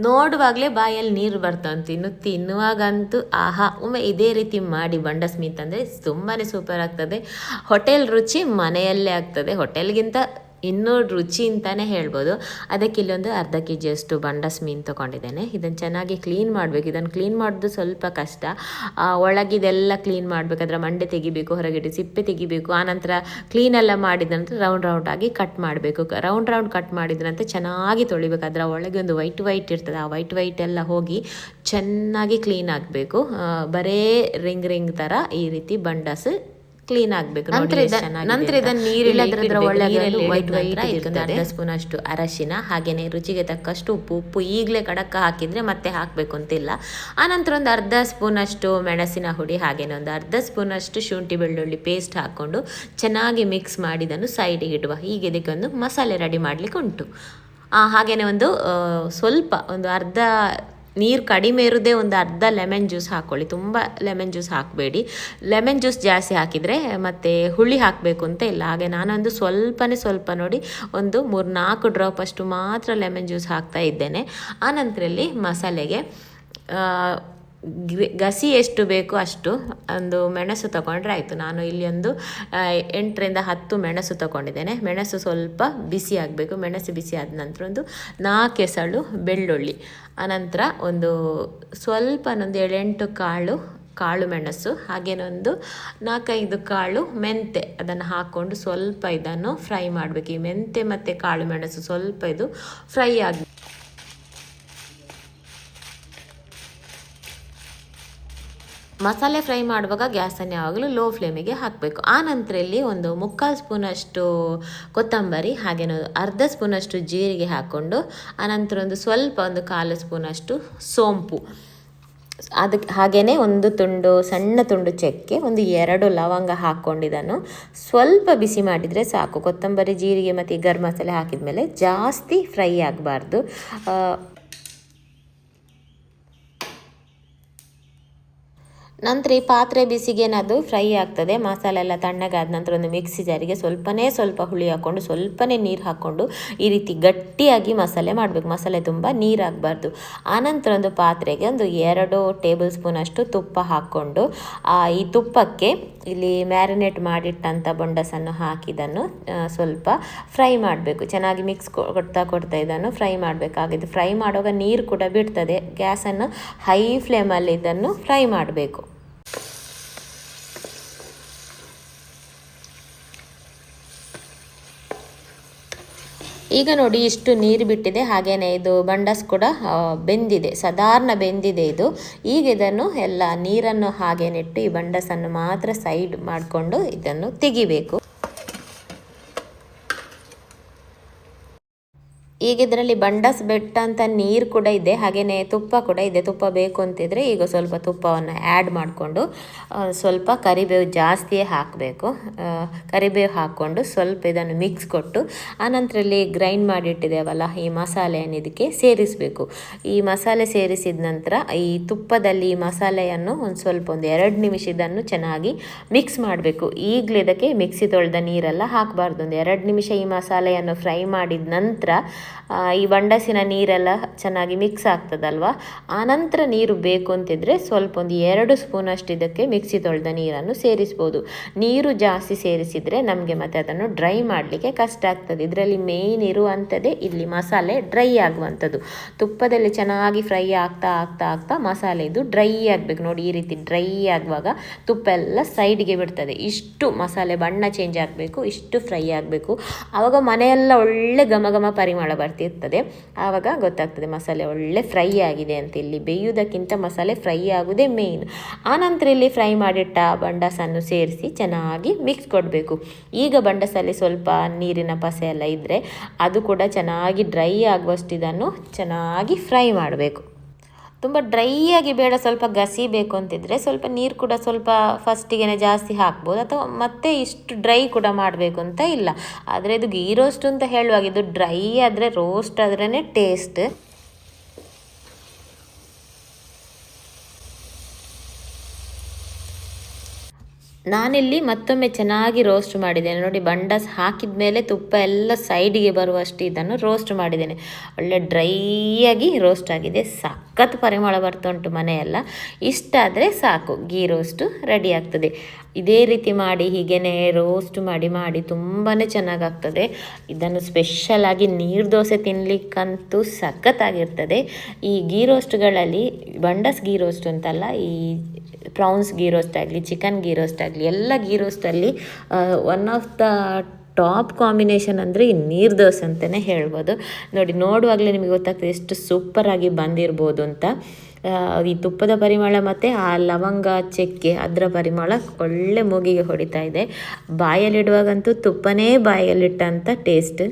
ನೋಡುವಾಗಲೇ ಬಾಯಲ್ಲಿ ನೀರು ಬರ್ತಾವಂತ. ಇನ್ನು ತಿನ್ನುವಾಗಂತೂ ಆಹಾ, ಒಮ್ಮೆ ಇದೇ ರೀತಿ ಮಾಡಿ ಬಂಡಸ್ಮಿತ್ ಅಂದರೆ ತುಂಬಾ ಸೂಪರ್ ಆಗ್ತದೆ. ಹೋಟೆಲ್ ರುಚಿ ಮನೆಯಲ್ಲೇ ಆಗ್ತದೆ. ಹೋಟೆಲ್ಗಿಂತ ಇನ್ನೂ ರುಚಿ ಅಂತಲೇ ಹೇಳ್ಬೋದು. ಅದಕ್ಕೆ ಇಲ್ಲೊಂದು ಅರ್ಧ ಕೆ ಜಿಯಷ್ಟು ಬಂಡಸ್ ಮೀನು ತೊಗೊಂಡಿದ್ದೇನೆ. ಇದನ್ನು ಚೆನ್ನಾಗಿ ಕ್ಲೀನ್ ಮಾಡಬೇಕು. ಇದನ್ನು ಕ್ಲೀನ್ ಮಾಡೋದು ಸ್ವಲ್ಪ ಕಷ್ಟ. ಒಳಗಿದೆಲ್ಲ ಕ್ಲೀನ್ ಮಾಡಬೇಕಾದ್ರೆ ಮಂಡೆ ತೆಗಿಬೇಕು ಹೊರಗಿಟ್ಟು ಸಿಪ್ಪೆ ತೆಗಿಬೇಕು. ಆನಂತರ ಕ್ಲೀನೆಲ್ಲ ಮಾಡಿದ ನಂತರ ರೌಂಡ್ ರೌಂಡ್ ಆಗಿ ಕಟ್ ಮಾಡಬೇಕು. ರೌಂಡ್ ರೌಂಡ್ ಕಟ್ ಮಾಡಿದ ನಂತರ ಚೆನ್ನಾಗಿ ತೊಳಿಬೇಕು. ಅದರ ಒಳಗೆ ಒಂದು ವೈಟ್ ವೈಟ್ ಇರ್ತದೆ. ಆ ವೈಟ್ ವೈಟ್ ಎಲ್ಲ ಹೋಗಿ ಚೆನ್ನಾಗಿ ಕ್ಲೀನ್ ಆಗಬೇಕು. ಬರೇ ರಿಂಗ್ ರಿಂಗ್ ಥರ ಈ ರೀತಿ ಬಂಡಸ್ ಕ್ಲೀನ್ ಆಗಬೇಕು ನಂತರ ಇದನ್ನ. White white. ಅರ್ಧ ಸ್ಪೂನ್ ಅಷ್ಟು ಅರಶಿನ ಹಾಗೇನೆ ರುಚಿಗೆ ತಕ್ಕಷ್ಟು ಉಪ್ಪು ಉಪ್ಪು ಈಗಲೇ ಕಡಕ್ಕ ಹಾಕಿದ್ರೆ ಮತ್ತೆ ಹಾಕಬೇಕು ಅಂತಿಲ್ಲ ಆನಂತರ ಒಂದು ಅರ್ಧ ಸ್ಪೂನ್ ಅಷ್ಟು ಮೆಣಸಿನ ಹುಡಿ ಹಾಗೆಯೇ ಒಂದು ಅರ್ಧ ಸ್ಪೂನ್ ಅಷ್ಟು ಶುಂಠಿ ಬೆಳ್ಳುಳ್ಳಿ ಪೇಸ್ಟ್ ಹಾಕೊಂಡು ಚೆನ್ನಾಗಿ ಮಿಕ್ಸ್ ಮಾಡಿದನ್ನು ಸೈಡಿಗೆ ಇಡುವ ಹೀಗೆ ಇದಕ್ಕೆ ಒಂದು ಮಸಾಲೆ ರೆಡಿ ಮಾಡ್ಲಿಕ್ಕೆ ಉಂಟು ಆ, ಹಾಗೆಯೇ ಒಂದು ಸ್ವಲ್ಪ ಒಂದು ಅರ್ಧ ನೀರು ಕಡಿಮೆ ಇರೋದೇ ಒಂದು ಅರ್ಧ ಲೆಮನ್ ಜ್ಯೂಸ್ ಹಾಕ್ಕೊಳ್ಳಿ ತುಂಬ ಲೆಮನ್ ಜ್ಯೂಸ್ ಹಾಕಬೇಡಿ. ಲೆಮನ್ ಜ್ಯೂಸ್ ಜಾಸ್ತಿ ಹಾಕಿದರೆ ಮತ್ತು ಹುಳಿ ಹಾಕಬೇಕು ಅಂತ ಇಲ್ಲ. ಹಾಗೆ ನಾನೊಂದು ಸ್ವಲ್ಪನೇ ಸ್ವಲ್ಪ ನೋಡಿ ಒಂದು ಮೂರು ನಾಲ್ಕು ಡ್ರಾಪ್ ಅಷ್ಟು ಮಾತ್ರ ಲೆಮನ್ ಜ್ಯೂಸ್ ಹಾಕ್ತಾ ಇದ್ದೇನೆ. ಆನಂತರಲ್ಲಿ ಮಸಾಲೆಗೆ ಗಸಿ ಎಷ್ಟು ಬೇಕು ಅಷ್ಟು ಒಂದು ಮೆಣಸು ತಗೊಂಡ್ರೆ ಆಯಿತು. ನಾನು ಇಲ್ಲಿ ಒಂದು ಎಂಟರಿಂದ ಹತ್ತು ಮೆಣಸು ತಗೊಂಡಿದ್ದೇನೆ. ಮೆಣಸು ಸ್ವಲ್ಪ ಬಿಸಿ ಆಗಬೇಕು. ಮೆಣಸು ಬಿಸಿ ಆದ ನಂತರ ಒಂದು ನಾಲ್ಕು ಎಸಳು ಬೆಳ್ಳುಳ್ಳಿ. ಆನಂತರ ಒಂದು ಸ್ವಲ್ಪ ಒಂದು ಏಳೆಂಟು ಕಾಳು ಕಾಳು ಮೆಣಸು ಹಾಗೇನೊಂದು ನಾಲ್ಕೈದು ಕಾಳು ಮೆಂತೆ. ಅದನ್ನು ಹಾಕ್ಕೊಂಡು ಸ್ವಲ್ಪ ಇದನ್ನು ಫ್ರೈ ಮಾಡಬೇಕು. ಈ ಮೆಂತೆ ಮತ್ತು ಕಾಳು ಮೆಣಸು ಸ್ವಲ್ಪ ಇದು ಫ್ರೈ ಆಗಿ ಮಸಾಲೆ ಫ್ರೈ ಮಾಡುವಾಗ ಗ್ಯಾಸನ್ನು ಯಾವಾಗಲೂ ಲೋ ಫ್ಲೇಮಿಗೆ ಹಾಕಬೇಕು. ಆ ನಂತರ ಇಲ್ಲಿ ಒಂದು ಮುಕ್ಕಾಲು ಸ್ಪೂನಷ್ಟು ಕೊತ್ತಂಬರಿ ಹಾಗೇನೋ ಅರ್ಧ ಸ್ಪೂನಷ್ಟು ಜೀರಿಗೆ ಹಾಕ್ಕೊಂಡು ಆನಂತರ ಒಂದು ಸ್ವಲ್ಪ ಒಂದು ಕಾಲು ಸ್ಪೂನಷ್ಟು ಸೋಂಪು. ಅದಕ್ಕೆ ಹಾಗೆಯೇ ಒಂದು ತುಂಡು, ಸಣ್ಣ ತುಂಡು ಚಕ್ಕೆ, ಒಂದು ಎರಡು ಲವಂಗ ಹಾಕ್ಕೊಂಡಿದ್ದನ್ನು ಸ್ವಲ್ಪ ಬಿಸಿ ಮಾಡಿದರೆ ಸಾಕು. ಕೊತ್ತಂಬರಿ, ಜೀರಿಗೆ ಮತ್ತು ಗರಂ ಮಸಾಲೆ ಹಾಕಿದ ಮೇಲೆ ಜಾಸ್ತಿ ಫ್ರೈ ಆಗಬಾರ್ದು. ನಂತರ ಈ ಪಾತ್ರೆ ಬಿಸಿಗೇನದು ಫ್ರೈ ಆಗ್ತದೆ ಮಸಾಲೆ ಎಲ್ಲ ತಣ್ಣಗಾದ ನಂತರ ಒಂದು ಮಿಕ್ಸಿ ಜಾರಿಗೆ ಸ್ವಲ್ಪನೇ ಸ್ವಲ್ಪ ಹುಳಿ ಹಾಕ್ಕೊಂಡು, ಸ್ವಲ್ಪನೇ ನೀರು ಹಾಕ್ಕೊಂಡು ಈ ರೀತಿ ಗಟ್ಟಿಯಾಗಿ ಮಸಾಲೆ ಮಾಡಬೇಕು. ಮಸಾಲೆ ತುಂಬ ನೀರಾಗಬಾರ್ದು ಆನಂತರ ಒಂದು ಪಾತ್ರೆಗೆ ಒಂದು ಎರಡು ಟೇಬಲ್ ಸ್ಪೂನ್ ಅಷ್ಟು ತುಪ್ಪ ಹಾಕ್ಕೊಂಡು ಈ ತುಪ್ಪಕ್ಕೆ ಇಲ್ಲಿ ಮ್ಯಾರಿನೇಟ್ ಮಾಡಿಟ್ಟಂಥ ಬೊಂಡಸನ್ನು ಹಾಕಿದನ್ನು ಸ್ವಲ್ಪ ಫ್ರೈ ಮಾಡಬೇಕು. ಚೆನ್ನಾಗಿ ಮಿಕ್ಸ್ ಕೊಡ್ತಾ ಕೊಡ್ತಾ ಇದನ್ನು ಫ್ರೈ ಮಾಡಬೇಕಾಗಿದೆ. ಫ್ರೈ ಮಾಡುವಾಗ ನೀರು ಕೂಡ ಬಿಡ್ತದೆ. ಗ್ಯಾಸನ್ನು ಹೈ ಫ್ಲೇಮಲ್ಲಿ ಇದನ್ನು ಫ್ರೈ ಮಾಡಬೇಕು. ಈಗ ನೋಡಿ ಇಷ್ಟು ನೀರು ಬಿಟ್ಟಿದೆ. ಹಾಗೇನೆ ಇದು ಬಂಡಸ್ ಕೂಡ ಬೆಂದಿದೆ. ಸಾಧಾರಣ ಬೆಂದಿದೆ ಇದು. ಈಗ ಇದನ್ನು ಎಲ್ಲ ನೀರನ್ನು ಹಾಗೆ ನೆಟ್ಟು ಈ ಬಂಡಸನ್ನು ಮಾತ್ರ ಸೈಡ್ ಮಾಡಿಕೊಂಡು ಇದನ್ನು ತೆಗಿಬೇಕು. ಈಗ ಇದರಲ್ಲಿ ಬಂಡಸ್ ಬೆಟ್ಟ ಅಂತ ನೀರು ಕೂಡ ಇದೆ ಹಾಗೆಯೇ ತುಪ್ಪ ಕೂಡ ಇದೆ. ತುಪ್ಪ ಬೇಕು ಅಂತಿದ್ರೆ ಈಗ ಸ್ವಲ್ಪ ತುಪ್ಪವನ್ನು ಆ್ಯಡ್ ಮಾಡಿಕೊಂಡು ಸ್ವಲ್ಪ ಕರಿಬೇವು ಜಾಸ್ತಿಯೇ ಹಾಕಬೇಕು. ಕರಿಬೇವು ಹಾಕ್ಕೊಂಡು ಸ್ವಲ್ಪ ಇದನ್ನು ಮಿಕ್ಸ್ ಕೊಟ್ಟು, ಆನಂತರಲ್ಲಿ ಗ್ರೈಂಡ್ ಮಾಡಿಟ್ಟಿದ್ದೇವಲ್ಲ, ಈ ಮಸಾಲೆಯನ್ನು ಇದಕ್ಕೆ ಸೇರಿಸಬೇಕು. ಈ ಮಸಾಲೆ ಸೇರಿಸಿದ ನಂತರ ಈ ತುಪ್ಪದಲ್ಲಿ ಈ ಮಸಾಲೆಯನ್ನು ಒಂದು ಸ್ವಲ್ಪ ಒಂದು ಎರಡು ನಿಮಿಷ ಇದನ್ನು ಚೆನ್ನಾಗಿ ಮಿಕ್ಸ್ ಮಾಡಬೇಕು. ಈಗಲೇ ಇದಕ್ಕೆ ಮಿಕ್ಸಿ ತೊಳೆದ ನೀರೆಲ್ಲ ಹಾಕಬಾರ್ದು. ಒಂದು ಎರಡು ನಿಮಿಷ ಈ ಮಸಾಲೆಯನ್ನು ಫ್ರೈ ಮಾಡಿದ ನಂತರ ಈ ಬಂಡಸಿನ ನೀರೆಲ್ಲ ಚೆನ್ನಾಗಿ ಮಿಕ್ಸ್ ಆಗ್ತದಲ್ವಾ? ಆನಂತರ ನೀರು ಬೇಕು ಅಂತಿದ್ರೆ ಸ್ವಲ್ಪ ಒಂದು ಎರಡು ಸ್ಪೂನಷ್ಟು ಇದಕ್ಕೆ ಮಿಕ್ಸಿ ತೊಳೆದ ನೀರನ್ನು ಸೇರಿಸ್ಬೋದು. ನೀರು ಜಾಸ್ತಿ ಸೇರಿಸಿದರೆ ನಮಗೆ ಮತ್ತೆ ಅದನ್ನು ಡ್ರೈ ಮಾಡಲಿಕ್ಕೆ ಕಷ್ಟ ಆಗ್ತದೆ. ಇದರಲ್ಲಿ ಮೇಯ್ನ್ ಇರುವಂಥದ್ದೇ ಇಲ್ಲಿ ಮಸಾಲೆ ಡ್ರೈ ಆಗುವಂಥದ್ದು. ತುಪ್ಪದಲ್ಲಿ ಚೆನ್ನಾಗಿ ಫ್ರೈ ಆಗ್ತಾ ಆಗ್ತಾ ಆಗ್ತಾ ಮಸಾಲೆ ಇದು ಡ್ರೈ ಆಗಬೇಕು. ನೋಡಿ ಈ ರೀತಿ ಡ್ರೈ ಆಗುವಾಗ ತುಪ್ಪ ಎಲ್ಲ ಸೈಡ್ಗೆ ಬಿಡ್ತದೆ. ಇಷ್ಟು ಮಸಾಲೆ ಬಣ್ಣ ಚೇಂಜ್ ಆಗಬೇಕು, ಇಷ್ಟು ಫ್ರೈ ಆಗಬೇಕು. ಆವಾಗ ಮನೆಯೆಲ್ಲ ಒಳ್ಳೆ ಘಮ ಘಮ ಪರಿಮಳ ಬರ್ತಿರ್ತದೆ. ಆವಾಗ ಗೊತ್ತಾಗ್ತದೆ ಮಸಾಲೆ ಒಳ್ಳೆ ಫ್ರೈ ಆಗಿದೆ ಅಂತ ಇಲ್ಲಿ ಬೇಯುವುದಕ್ಕಿಂತ ಮಸಾಲೆ ಫ್ರೈ ಆಗುವುದೇ ಮೇಯ್ನ್ ಆನಂತರ ಇಲ್ಲಿ ಫ್ರೈ ಮಾಡಿಟ್ಟ ಬಂಡಸನ್ನು ಸೇರಿಸಿ ಚೆನ್ನಾಗಿ ಮಿಕ್ಸ್ ಕೊಡಬೇಕು. ಈಗ ಬಂಡಸಲ್ಲಿ ಸ್ವಲ್ಪ ನೀರಿನ ಪಸೆ ಎಲ್ಲ ಇದ್ದರೆ ಅದು ಕೂಡ ಚೆನ್ನಾಗಿ ಡ್ರೈ ಆಗುವಷ್ಟು ಇದನ್ನು ಚೆನ್ನಾಗಿ ಫ್ರೈ ಮಾಡಬೇಕು. ತುಂಬ ಡ್ರೈ ಆಗಿ ಬೇಡ ಸ್ವಲ್ಪ ಗಸಿ ಬೇಕು ಅಂತಿದ್ರೆ ಸ್ವಲ್ಪ ನೀರು ಕೂಡ ಸ್ವಲ್ಪ ಫಸ್ಟಿಗೆ ಜಾಸ್ತಿ ಹಾಕ್ಬೋದು ಅಥವಾ ಮತ್ತೆ ಇಷ್ಟು ಡ್ರೈ ಕೂಡ ಮಾಡಬೇಕು ಅಂತ ಇಲ್ಲ. ಆದರೆ ಇದು ಗೀ ರೋಸ್ಟ್ ಅಂತ ಹೇಳುವಾಗ ಇದು ಡ್ರೈ ಆದರೆ ರೋಸ್ಟ್ ಆದ್ರೇ ಟೇಸ್ಟ್ ನಾನಿಲ್ಲಿ ಮತ್ತೊಮ್ಮೆ ಚೆನ್ನಾಗಿ ರೋಸ್ಟ್ ಮಾಡಿದ್ದೇನೆ. ನೋಡಿ ಬಂಡಸ್ ಹಾಕಿದ ಮೇಲೆ ತುಪ್ಪ ಎಲ್ಲ ಸೈಡಿಗೆ ಬರುವಷ್ಟು ಇದನ್ನು ರೋಸ್ಟ್ ಮಾಡಿದ್ದೇನೆ. ಒಳ್ಳೆ ಡ್ರೈಯಾಗಿ ರೋಸ್ಟ್ ಆಗಿದೆ. ಸಖತ್ ಪರಿಮಳ ಬರ್ತಾ ಉಂಟು ಮನೆಯೆಲ್ಲ. ಇಷ್ಟಾದರೆ ಸಾಕು ಗೀ ರೋಸ್ಟು ರೆಡಿ ಆಗ್ತದೆ. ಇದೇ ರೀತಿ ಮಾಡಿ ಹೀಗೇ ರೋಸ್ಟ್ ಮಾಡಿ ಮಾಡಿ ತುಂಬಾ ಚೆನ್ನಾಗಾಗ್ತದೆ. ಇದನ್ನು ಸ್ಪೆಷಲಾಗಿ ನೀರು ದೋಸೆ ತಿನ್ನಲಿಕ್ಕಂತೂ ಸಖತ್ತಾಗಿರ್ತದೆ. ಈ ಗೀ ರೋಸ್ಟ್ಗಳಲ್ಲಿ ಬಂಡಸ್ ಗೀ ರೋಸ್ಟ್ ಅಂತಲ್ಲ, ಈ ಪ್ರಾನ್ಸ್ ಗೀ ರೋಸ್ಟ್ ಆಗಲಿ ಚಿಕನ್ ಗೀ ರೋಸ್ಟ್ ಆಗಲಿ, ಎಲ್ಲ ghee ರೋಸ್ಟಲ್ಲಿ one of the top combination ಅಂದರೆ ಈ ನೀರು ದೋಸೆ ಅಂತಲೇ ಹೇಳ್ಬೋದು. ನೋಡಿ, ನೋಡುವಾಗಲೇ ನಿಮಗೆ ಗೊತ್ತಾಗ್ತದೆ ಎಷ್ಟು ಸೂಪರಾಗಿ ಬಂದಿರ್ಬೋದು ಅಂತ. ಈ ತುಪ್ಪದ ಪರಿಮಳ ಮತ್ತು ಆ ಲವಂಗ, ಚಕ್ಕೆ ಅದರ ಪರಿಮಳ ಒಳ್ಳೆ ಮೂಗಿಗೆ ಹೊಡಿತಾ ಇದೆ. ಬಾಯಲ್ಲಿಡುವಾಗಂತೂ ತುಪ್ಪನೇ ಬಾಯಲ್ಲಿಟ್ಟಂಥ ಟೇಸ್ಟ್